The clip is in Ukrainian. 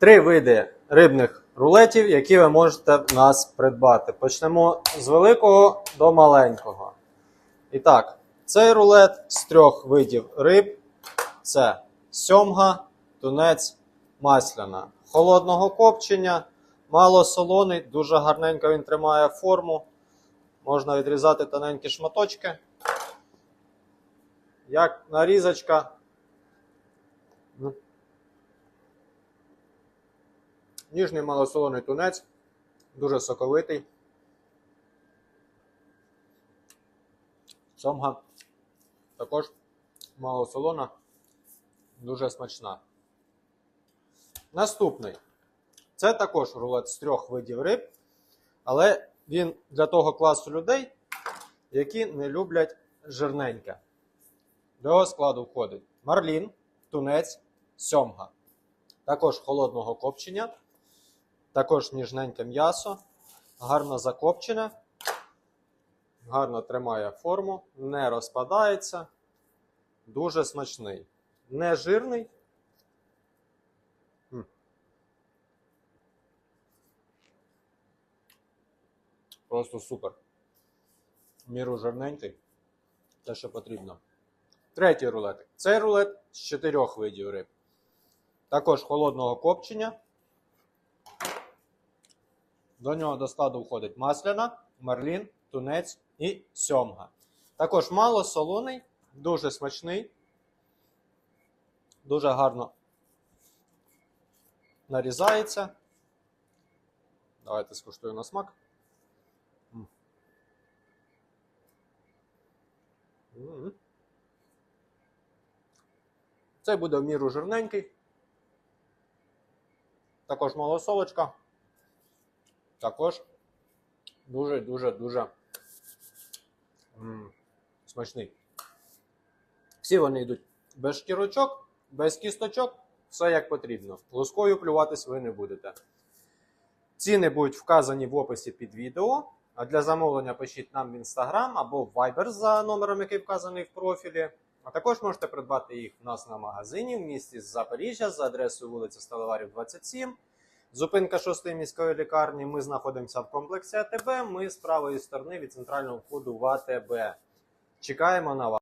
три види рибних рулетів, які ви можете в нас придбати. Почнемо з великого до маленького. І так, цей рулет з трьох видів риб це сьомга, тунець, масляна. Холодного копчення, мало солоний, дуже гарненько він тримає форму. Можна відрізати тоненькі шматочки. Як нарізочка. Ніжний малосолоний тунець, дуже соковитий. Сьомга також малосолона, дуже смачна. Наступний. Це також рулет з трьох видів риб, але він для того класу людей, які не люблять жирненьке. До його складу входить марлін, тунець, сьомга. Також холодного копчення, також ніжненьке м'ясо, гарно закопчене, гарно тримає форму, не розпадається, дуже смачний. Не жирний. Просто супер. Міру жирненький. Те, що потрібно. Третій рулет. Цей рулет з чотирьох видів риб. Також холодного копчення. До нього до складу входить масляна, марлін, тунець і сьомга. Також мало солоний, дуже смачний. Дуже гарно нарізається. Давайте скуштую на смак. М. Цей буде в міру жирненький. Також малосолочка. Також дуже-дуже-дуже смачний. Всі вони йдуть без шкірочок, без кісточок, все як потрібно. Лускою плюватись ви не будете. Ціни будуть вказані в описі під відео. А для замовлення пишіть нам в Instagram або в Viber за номером, який вказаний в профілі. А також можете придбати їх в нас на магазині в місті Запоріжжя за адресою вулиця Сталеварів, 27. Зупинка 6 міської лікарні. Ми знаходимося в комплексі АТБ. Ми з правої сторони від центрального входу в АТБ. Чекаємо на вас.